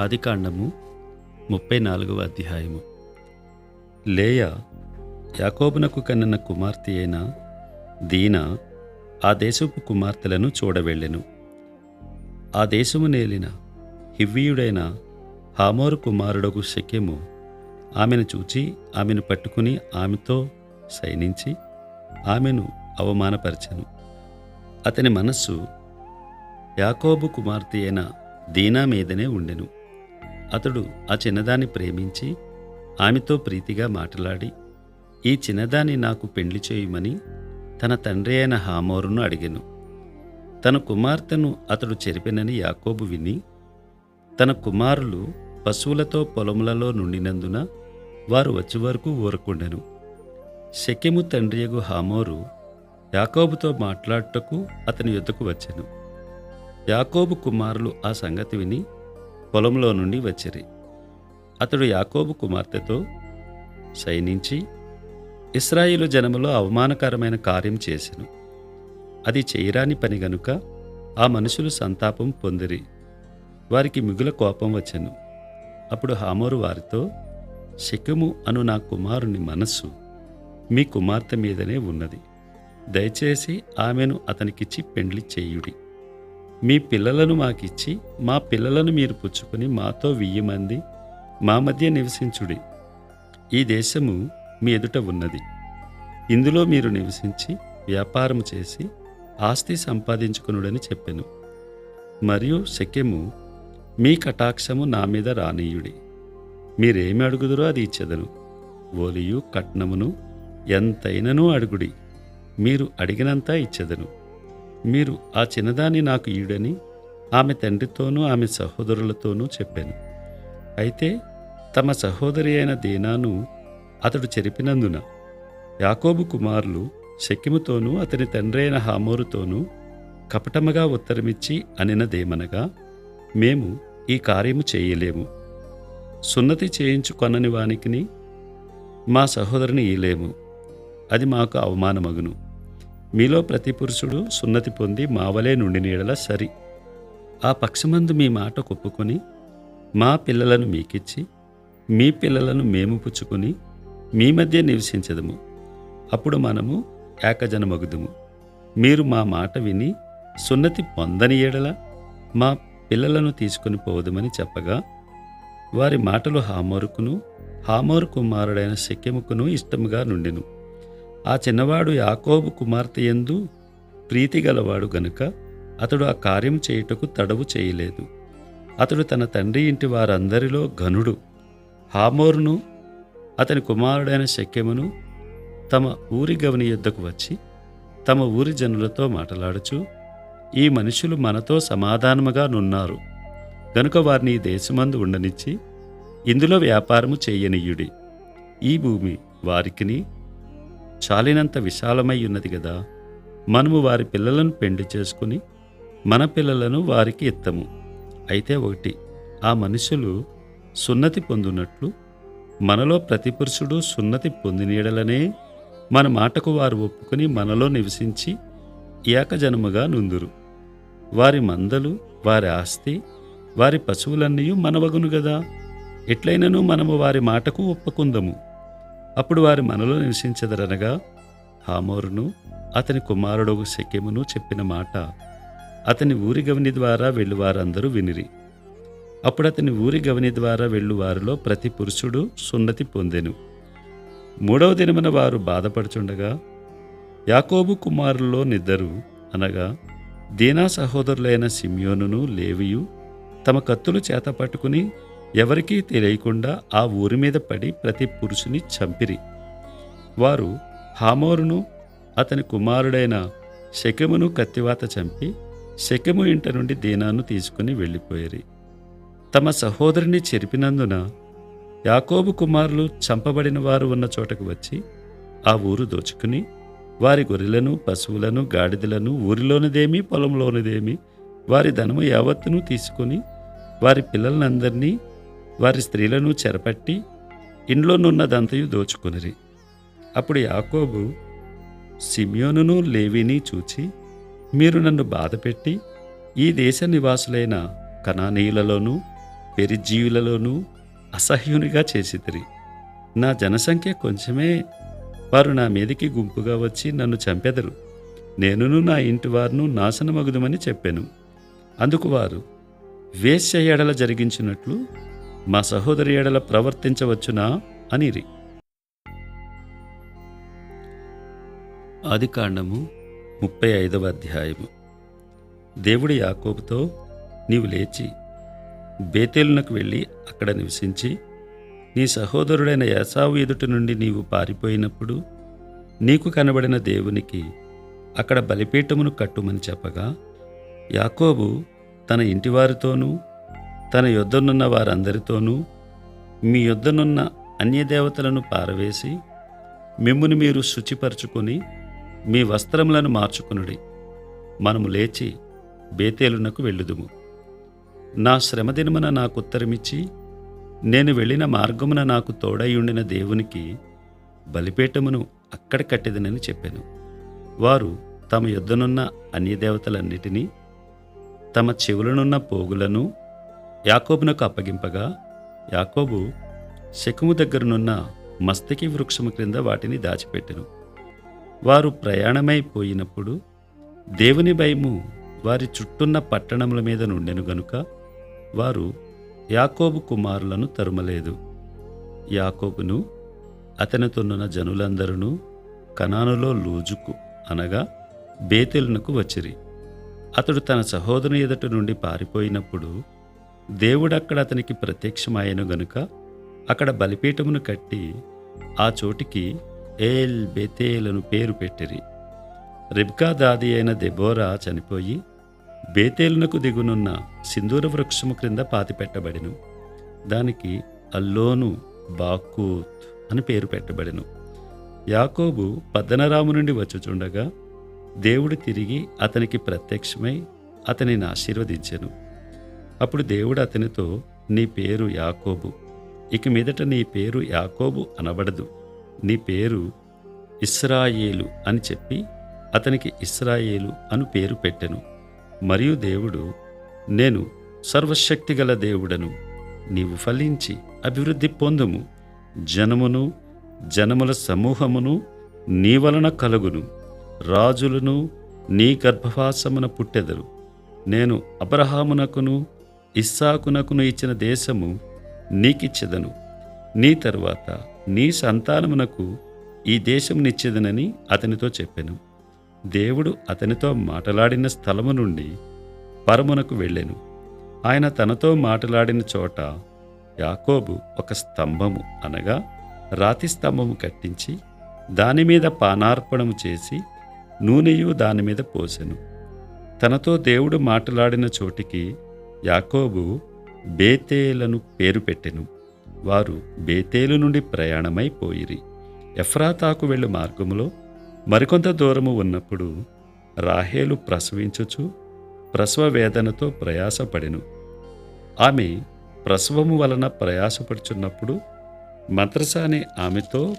ఆదికాండము ముప్పై నాలుగవ అధ్యాయము. లేయ యాకోబునకు కన్న కుమార్తె అయిన దీనా ఆ దేశపు కుమార్తెలను చూడవెళ్ళెను. ఆ దేశము నేలిన హివ్వీయుడైన హామోరు కుమారుడకు శక్యము ఆమెను చూచి ఆమెను పట్టుకుని ఆమెతో శయనించి ఆమెను అవమానపరిచెను. అతని మనస్సు యాకోబు కుమార్తె అయిన దీనా మీదనే ఉండెను. అతడు ఆ చిన్నదాన్ని ప్రేమించి ఆమెతో ప్రీతిగా మాట్లాడి ఈ చిన్నదాన్ని నాకు పెండ్లి చేయమని తన తండ్రి అయిన హామోరును అడిగెను. తన కుమార్తెను అతడు చెరిపెనని యాకోబు విని తన కుమారులు పశువులతో పొలములలో నుండినందున వారు వచ్చే వరకు ఊరకుండెను. శక్యము తండ్రియగు హామోరు యాకోబుతో మాట్లాడుటకు అతని యుద్ధకు వచ్చెను. యాకోబు కుమారులు ఆ సంగతి విని పొలంలో నుండి వచ్చిరి. అతడు యాకోబు కుమార్తెతో శయనించి ఇస్రాయిలు జనములో అవమానకరమైన కార్యం చేసెను. అది చేయరాని పని గనుక ఆ మనుషులు సంతాపం పొందిరి. వారికి మిగుల కోపం వచ్చెను. అప్పుడు హామోరు వారితో శకము అను నా కుమారుని మనస్సు మీ కుమార్తె మీదనే ఉన్నది. దయచేసి ఆమెను అతనికిచ్చి పెండ్లి చేయుడి. మీ పిల్లలను మాకిచ్చి మా పిల్లలను మీరు పుచ్చుకొని మాతో వెయ్యి మంది మా మధ్య నివసించుడి. ఈ దేశము మీ ఎదుట ఉన్నది. ఇందులో మీరు నివసించి వ్యాపారం చేసి ఆస్తి సంపాదించుకునుడని చెప్పెను. మరియు శక్యము మీ కటాక్షము నా మీద రానీయుడి. మీరేమి అడుగుదురో అది ఇచ్చెదను. ఓలియు కట్నమును ఎంతైనను అడుగుడి. మీరు అడిగినంతా ఇచ్చెదను. మీరు ఆ చిన్నదాన్ని నాకు ఈడని ఆమె తండ్రితోనూ ఆమె సహోదరులతోనూ చెప్పాను. అయితే తమ సహోదరి అయిన దీనాను అతడు చెరిపినందున యాకోబు కుమారులు శకిముతోనూ అతని తండ్రి అయిన హామోరుతోనూ కపటముగా ఉత్తరమిచ్చి అనినదేమనగా మేము ఈ కార్యము చేయలేము. సున్నతి చేయించుకొనని వానికిని మా సహోదరుని ఈలేము అది మాకు అవమానమగును. మీలో ప్రతి పురుషుడు సున్నతి పొంది మావలే నుండి నీడల సరి. ఆ పక్షమందు మీ మాట కొప్పుకొని మా పిల్లలను మీకిచ్చి మీ పిల్లలను మేము పుచ్చుకొని మీ మధ్య నివసించదము. అప్పుడు మనము ఏకజనమగుదుము. మీరు మా మాట విని సున్నతి పొందని ఏడల మా పిల్లలను తీసుకుని పోదుమని చెప్పగా వారి మాటలు హామోరుకును హామోరు కుమారుడైన శక్యముకును ఇష్టముగా నుండెను. ఆ చిన్నవాడు యాకోబు కుమార్తె యందు ప్రీతి గలవాడు గనుక అతడు ఆ కార్యం చేయుటకు తడవు చేయలేదు. అతడు తన తండ్రి ఇంటి వారందరిలో ఘనుడు. హామోర్ను అతని కుమారుడైన శక్యమును తమ ఊరి గవని యుద్ధకు వచ్చి తమ ఊరి జనులతో మాట్లాడుచు ఈ మనుషులు మనతో సమాధానముగా నున్నారు. గనుక వారిని దేశమందు ఉండనిచ్చి ఇందులో వ్యాపారము చేయనీయుడి. ఈ భూమి వారికిని చాలినంత విశాలమై ఉన్నది కదా మనము వారి పిల్లలను పెండి చేసుకుని మన పిల్లలను వారికి ఇత్తము. అయితే ఒకటి ఆ మనుషులు సున్నతి పొందునట్లు మనలో ప్రతి పురుషుడు సున్నతి పొందినీడలనే మన మాటకు వారు ఒప్పుకొని మనలో నివసించి ఏకజనముగా నుందురు. వారి మందలు వారి ఆస్తి వారి పశువులన్నీ మనవగును గదా. ఎట్లయినను మనము వారి మాటకు ఒప్పుకుందము. అప్పుడు వారి మనలో నివసించదరనగా హామోరును అతని కుమారుడు శక్యమును చెప్పిన మాట అతని ఊరి గవని ద్వారా వెళ్ళువారందరూ వినిరి. అప్పుడు అతని ఊరి గవని ద్వారా వెళ్ళువారిలో ప్రతి పురుషుడు సున్నతి పొందెను. మూడవ దినమున వారు బాధపడుచుండగా యాకోబు కుమారుల్లో నిద్దరు అనగా దీనా సహోదరులైన సిమ్యోనును లేవియు తమ కత్తులు చేత పట్టుకుని ఎవరికీ తెలియకుండా ఆ ఊరి మీద పడి ప్రతి పురుషుని చంపిరి. వారు హామోరును అతని కుమారుడైన శకమును కత్తివాత చంపి శకము ఇంట నుండి దీనాను తీసుకుని వెళ్ళిపోయేరి. తమ సహోదరుని చెరిపినందున యాకోబు కుమారులు చంపబడిన వారు ఉన్న చోటకు వచ్చి ఆ ఊరు దోచుకుని వారి గొర్రెలను పశువులను గాడిదలను ఊరిలోనిదేమి పొలంలోనిదేమి వారి ధనము యావత్తును తీసుకుని వారి పిల్లలందరినీ వారి స్త్రీలను చెరపట్టి ఇంట్లోనున్నదంతయు దోచుకునిరి. అప్పుడు యాకోబు సిమియోనును లేవిని చూచి మీరు నన్ను బాధపెట్టి ఈ దేశ నివాసులైన కణానీయులలోనూ పెరిజీవులలోనూ అసహ్యునిగా చేసితిరి. నా జనసంఖ్య కొంచెమే వారు నా మీదకి గుంపుగా వచ్చి నన్ను చంపెదరు. నేనును నా ఇంటి వారును నాశనమగుదమని చెప్పాను. అందుకు వారు వేశ్య ఎడల జరిగించినట్లు మా సహోదరి ఏడల ప్రవర్తించవచ్చునా? అనిరి. ఆదికాండము ముప్పై ఐదవ అధ్యాయము. దేవుడు యాకోబుతో నీవు లేచి బేతేలునకు వెళ్ళి అక్కడ నివసించి నీ సహోదరుడైన యాసావు ఎదుటి నుండి నీవు పారిపోయినప్పుడు నీకు కనబడిన దేవునికి అక్కడ బలిపీఠమును కట్టుమని చెప్పగా యాకోబు తన ఇంటివారితోనూ తన యొద్దనున్న వారందరితోనూ మీ యొద్దనున్న అన్యదేవతలను పారవేసి మిమ్మును మీరు శుచిపరచుకొని మీ వస్త్రములను మార్చుకునుడి. మనము లేచి బేతేలునకు వెళ్ళుదుము. నా శ్రమదినమున నాకు ఉత్తరమిచ్చి నేను వెళ్ళిన మార్గమున నాకు తోడైయుండిన దేవునికి బలిపీఠమును అక్కడ కట్టెదనని చెప్పాను. వారు తమ యుద్ధనున్న అన్యదేవతలన్నిటినీ తమ చెవులనున్న పోగులను యాకోబునకు అప్పగింపగా యాకోబు శకుము దగ్గరనున్న మస్తకి వృక్షము క్రింద వాటిని దాచిపెట్టెను. వారు ప్రయాణమైపోయినప్పుడు దేవుని భయము వారి చుట్టున్న పట్టణముల మీద నుండెను గనుక వారు యాకోబు కుమారులను తరుమలేదు. యాకోబును అతనితోనున్న జనులందరూ కనానులో లూజుకు అనగా బేతెలునకు వచ్చిరి. అతడు తన సహోదరుని ఎదుట నుండి పారిపోయినప్పుడు దేవుడక్కడ అతనికి ప్రత్యక్షమాయను గనుక అక్కడ బలిపీఠమును కట్టి ఆ చోటికి ఏల్ బేతేలను పేరు పెట్టిరి. రిబ్కా దాది అయిన దెబోరా చనిపోయి బేతేలునకు దిగునున్న సింధూర వృక్షము క్రింద పాతిపెట్టబడిను. దానికి అల్లోను బాకూత్ అని పేరు పెట్టబడెను. యాకోబు పద్దనరాము నుండి వచ్చుచుండగా దేవుడు తిరిగి అతనికి ప్రత్యక్షమై అతనిని ఆశీర్వదించెను. అప్పుడు దేవుడు అతనితో నీ పేరు యాకోబు. ఇక మీదట నీ పేరు యాకోబు అనబడదు. నీ పేరు ఇస్రాయేలు అని చెప్పి అతనికి ఇస్రాయేలు అను పేరు పెట్టెను. మరియు దేవుడు నేను సర్వశక్తిగల దేవుడను. నీవు ఫలించి అభివృద్ధి పొందుము. జనమును జనముల సమూహమును నీ వలన కలుగును. రాజులను నీ గర్భవాసమున పుట్టెదరు. నేను అబ్రహామునకును ఇస్సాకునకును ఇచ్చిన దేశము నీకిచ్చెదను. నీ తరువాత నీ సంతానమునకు ఈ దేశమునిచ్చేదనని అతనితో చెప్పాను. దేవుడు అతనితో మాటలాడిన స్థలము నుండి పరమునకు వెళ్ళాను. ఆయన తనతో మాటలాడిన చోట యాకోబు ఒక స్తంభము అనగా రాతి స్తంభము కట్టించి దానిమీద పానార్పణము చేసి నూనెయు దానిమీద పోసెను. తనతో దేవుడు మాట్లాడిన చోటికి యాకోబు బేతేలను పేరు పెట్టెను. వారు బేతేలు నుండి ప్రయాణమైపోయిరి ఎఫ్రాతాకు వెళ్ళు మార్గములో మరికొంత దూరము ఉన్నప్పుడు రాహేలు ప్రసవించుచు ప్రసవ వేదనతో ప్రయాసపడెను. ఆమె ప్రసవము వలన ప్రయాసపడుచున్నప్పుడు మంత్రసాని ఆమెతో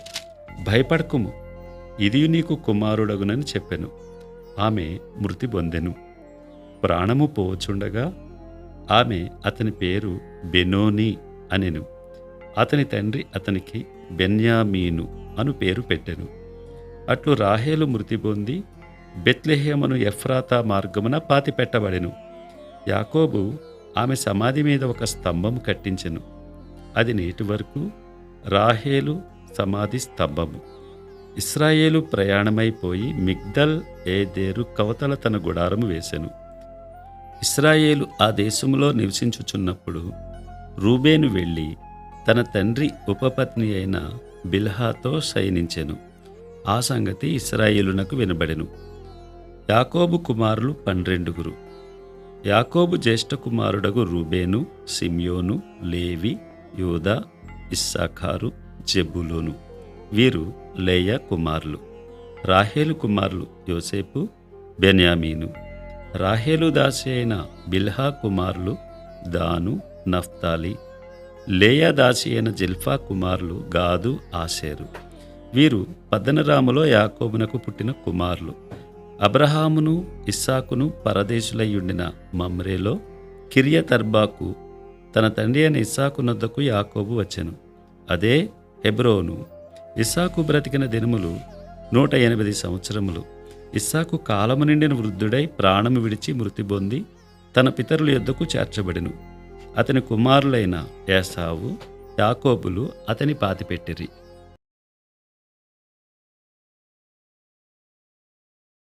భయపడకుము ఇది నీకు కుమారుడగునని చెప్పెను. ఆమె మృతి పొందెను. ప్రాణము పోవచుండగా ఆమె అతని పేరు బెనోని అనెను. అతని తండ్రి అతనికి బెన్యామీను అను పేరు పెట్టెను. అట్లు రాహేలు మృతి పొంది బెత్లెహేమను ఎఫ్రాతా మార్గమున పాతిపెట్టబడెను. యాకోబు ఆమె సమాధి మీద ఒక స్తంభం కట్టించెను. అది నేటి వరకు రాహేలు సమాధి స్తంభము. ఇస్రాయేలు ప్రయాణమైపోయి మిగ్దల్ ఏదేరు కవతల తన గుడారము వేసెను. ఇస్రాయేలు ఆ దేశంలో నివసించుచున్నప్పుడు రూబేను వెళ్ళి తన తండ్రి ఉపపత్ని అయిన బిల్హాతో శయనించెను. ఆ సంగతి ఇస్రాయేలునకు వినబడెను. యాకోబు కుమారులు పన్నెండుగురు. యాకోబు జ్యేష్ఠ కుమారుడగు రూబేను సిమ్యోను లేవి యూదా ఇస్సాఖారు జెబులోను. వీరు లేయ కుమారులు. రాహేలు కుమారులు యోసేపు బెన్యామీను. రాహేలు దాసి అయిన బిల్హా కుమారులు దాను నఫ్తాలి లేయా దాసి అయిన జిల్ఫా కుమారులు గాదు ఆశేరు. వీరు పద్దనరాములో యాకోబునకు పుట్టిన కుమారులు. అబ్రహామును ఇస్సాకును పరదేశులయ్యుండిన మమ్రేలో కిరియతర్బాకు తన తండ్రి అయిన ఇస్సాకు నొద్దకు యాకోబు వచ్చెను. అదే హెబ్రోను. ఇస్సాకు బ్రతికిన దినములు నూట ఎనిమిది సంవత్సరములు. ఇస్సాకు కాలము నిండిన వృద్ధుడై ప్రాణము విడిచి మృతి పొంది తన పితరుల యొద్దకు చేర్చబడెను. అతని కుమారులైన ఏసావు యాకోబులు అతని పాతిపెట్టిరి.